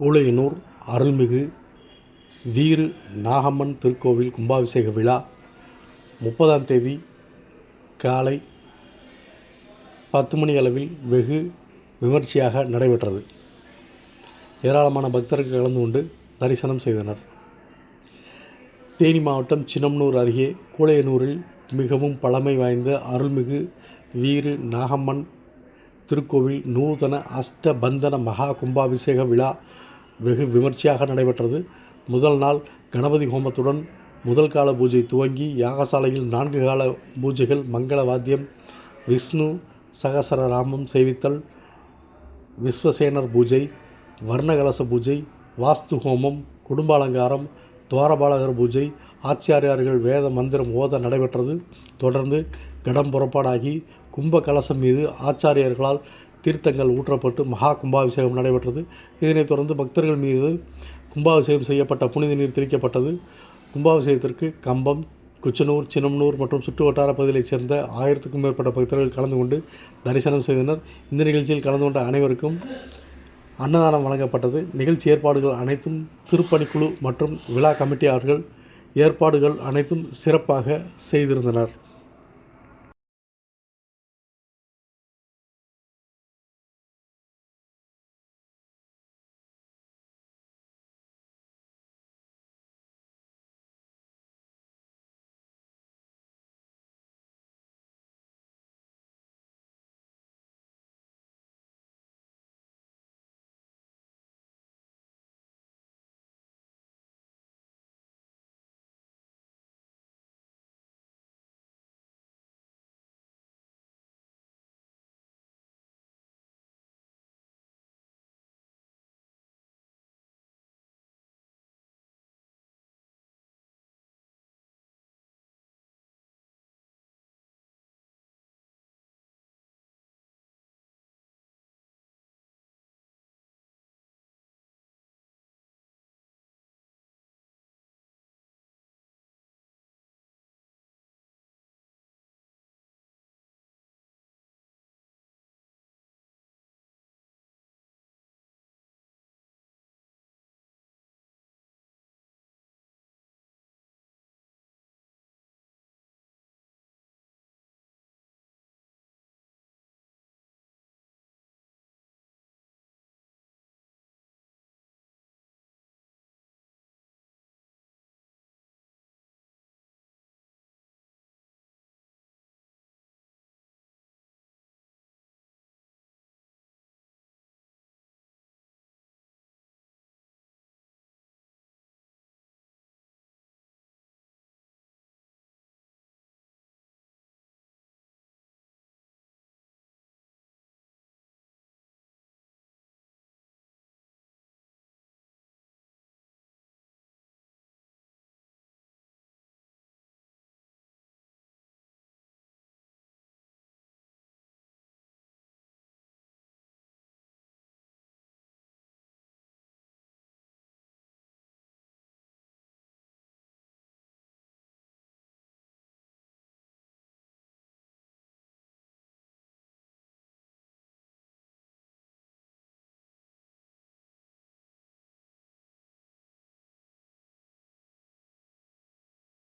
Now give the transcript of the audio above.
கூழையனூர் அருள்மிகு வீறு நாகம்மன் திருக்கோவில் கும்பாபிஷேக விழா முப்பதாம் தேதி காலை பத்து மணி அளவில் வெகு விமர்சையாக நடைபெற்றது. ஏராளமான பக்தர்கள் கலந்து கொண்டு தரிசனம் செய்தனர். தேனி மாவட்டம் சின்னமனூர் அருகே கூழையனூரில் மிகவும் பழமை வாய்ந்த அருள்மிகு வீறு நாகம்மன் திருக்கோவில் நூதன அஷ்டபந்தன மகா கும்பாபிஷேக விழா வெகு விமர்சையாக நடைபெற்றது. முதல் நாள் கணபதி ஹோமத்துடன் முதல் கால பூஜை துவங்கி யாகசாலையில் நான்கு கால பூஜைகள் மங்கள வாத்தியம் விஷ்ணு சகசரராமம் செய்வித்தல் விஸ்வசேனர் பூஜை வர்ணகலச பூஜை வாஸ்து ஹோமம் குடும்ப அலங்காரம் துவாரபாலகர் பூஜை ஆச்சாரியார்கள் வேத மந்திரம் ஓத நடைபெற்றது. தொடர்ந்து கடம் புறப்பாடாகி கும்ப கலசம் மீது ஆச்சாரியர்களால் தீர்த்தங்கள் ஊற்றப்பட்டு மகா கும்பாபிஷேகம் நடைபெற்றது. இதனைத் தொடர்ந்து பக்தர்கள் மீது கும்பாபிஷேகம் செய்யப்பட்ட புனித நீர் தெளிக்கப்பட்டது. கும்பாபிஷேகத்திற்கு கம்பம் குச்சனூர் சின்னம்னூர் மற்றும் சுற்றுவட்டார பகுதிகளைச் சேர்ந்த ஆயிரத்துக்கும் மேற்பட்ட பக்தர்கள் கலந்து கொண்டு தரிசனம் செய்தனர். இந்த நிகழ்ச்சியில் கலந்து கொண்ட அனைவருக்கும் அன்னதானம் வழங்கப்பட்டது. நிகழ்ச்சி ஏற்பாடுகள் அனைத்தும் திருப்பணிக்குழு மற்றும் விழா கமிட்டியாளர்கள் ஏற்பாடுகள் அனைத்தும் சிறப்பாக செய்திருந்தனர்.